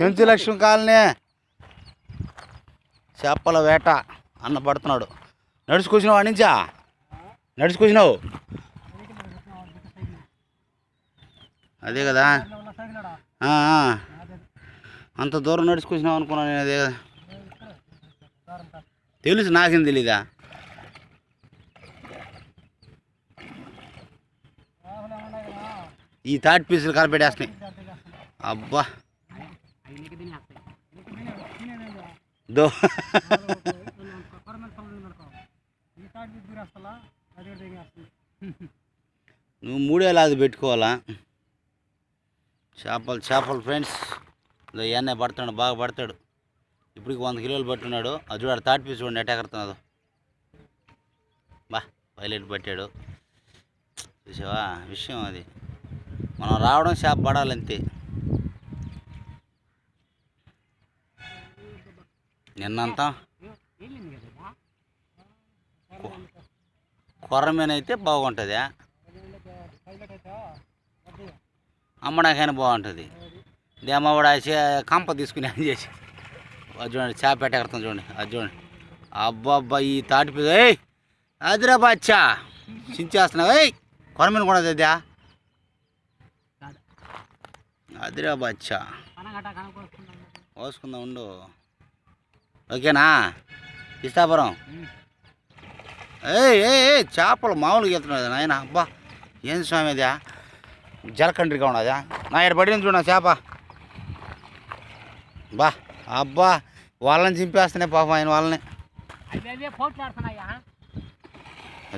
Chenchulakshmi colony. చేపల వేట అన్న పడుతున్నాడు. నడుచుకొచ్చినావు నడుచు నడుచుకొచ్చినావు? అదే కదా. అంత దూరం నడుచుకొచ్చినావు అనుకున్నాను నేను అదే కదా. తెలుసు నాకేం తెలీదా? ఈ థర్డ్ పీసులు కలపెట్టేస్తున్నాయి అబ్బా. దో నువ్వు మూడేళ్ళు అది పెట్టుకోవాలా? చేపలు చేపలు ఫ్రెండ్స్. ఇదో ఎన్న పడుతున్నాడు బాగా పడతాడు. ఇప్పటికి వంద కిలోలు పట్టున్నాడు. అది చూడాడు థర్డ్ పీస్ చూడండి ఎట్ట బా వైలెట్ పట్టాడు. చూసావా? విషయం అది. మనం రావడం చేప పడాలంతే. నిన్నంతా? కొర్రమీన అయితే బాగుంటుంది. అమ్మడాకైనా బాగుంటుంది. దేమవాడ కంప తీసుకుని అని చేసి అది చూడండి చేప పెట్టగలుగుతాం చూడండి అది చూడండి. అబ్బా అబ్బా ఈ తాటి పీస్ ఏయ్! అదిరా బాచ్చా! చించేస్తున్నావు ఏయ్! కొరమీన కూడా అదే అదిరా బాచ్చా! పోసుకుందాం ఉండు. ఓకేనా? ఇస్తాపురం. ఏయ్ ఏయ్ చేపలు మామూలుగా వెళ్తున్నాయి నాయన? అబ్బా ఏం స్వామి అదా? జలకండ్రిగా ఉన్నదా? నా ఇక్కడ పడింది చూడ చేప. బా అబ్బా వాళ్ళని చింపేస్తున్నాయి పాపం ఆయన వాళ్ళని.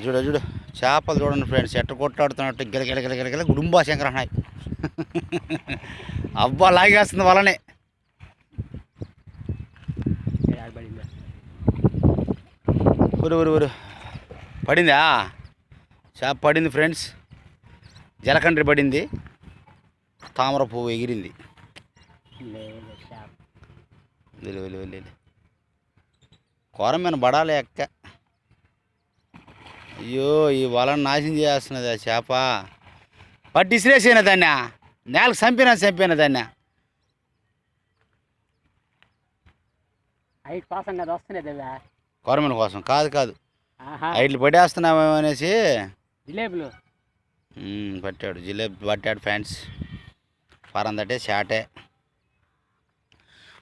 చూడు చూడు. చేపలు చూడండి ఫ్రెండ్స్ ఎట్ట కొట్లాడుతున్నట్టు గిలగిల గిలగిల గిల గుడుంబా శంకర ఉన్నాయి అబ్బా లాగేస్తుంది వాళ్ళని. ఊరు ఊరు ఊరు పడిందా? చేప పడింది ఫ్రెండ్స్. జలకండ్రి పడింది. తామర పువ్వు ఎగిరింది. వెళ్ళు కూరమైన పడాలి ఎక్క అయ్యో ఈ వలను నాశనం చేస్తున్నది ఆ చేప. పట్టి ఇసిరేసిన దాన్ని? నేలకు చంపినా చంపిన దాన్ని? హైట్ పాసం కదా వస్తున్నాయి దేవా కూరమైన కోసం. కాదు కాదు. ఐట్లు పడేస్తున్నామేమో అనేసి జిలేబులు. పట్టాడు. జిలేబీ పట్టాడు ఫ్యాన్స్ పరందటే చాటే.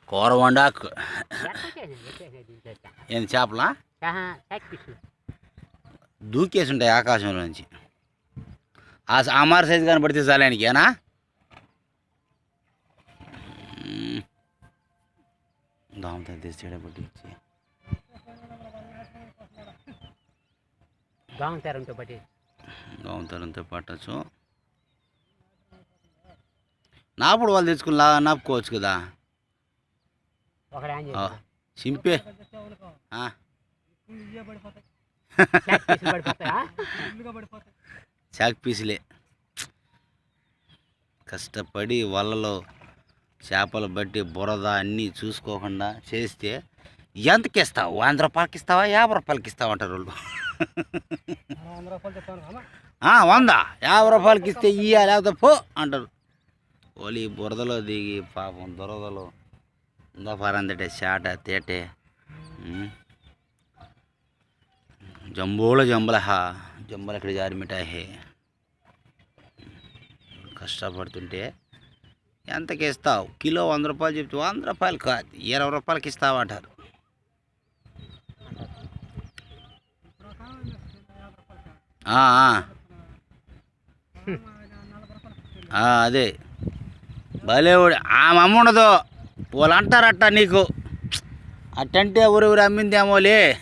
కూర వండాకు ఏంది చేపలా? దూకేసి ఉంటాయి ఆకాశంలో నుంచి. ఆ స- ఆ మార సైజు కనబడితే చాలానికి ఏనా? దాంతో బట్టి. గౌంతరంతో పట్టచ్చు. నాపుడు వాళ్ళు తెచ్చుకుని లా నాపుకోవచ్చు కదా. పడిపోతాయా? చాక్ పీసులే కష్టపడి వలలో చేపలు బట్టి బురద అన్నీ చూసుకోకుండా చేస్తే ఎంతకి ఇస్తావు వంద రూపాయలకి ఇస్తావా? యాభై రూపాయలకి ఇస్తావు అంటారు వాళ్ళు. వంద. యాభై రూపాయలకి ఇస్తే ఇయ్య లేకపోతే పో అంటారు. ఓలి బురదలో దిగి పాపం దురదలో ఉందా చాట తేటే జంబూల జంబోల జంబల జంబల ఇక్కడ జారి మిఠాయి. కష్టపడుతుంటే ఎంతకి ఇస్తావు కిలో వంద రూపాయలు చెప్తే వంద రూపాయలు కాదు ఇరవై రూపాయలకి ఇస్తావు అంటారు ఆ, ఆ. ఆ, అదే. భలేవాడు ఆమె అమ్ముండదు వాళ్ళు అంటారట నీకు. అట్టంటే ఎవరెవరు అమ్మిందేమోలే.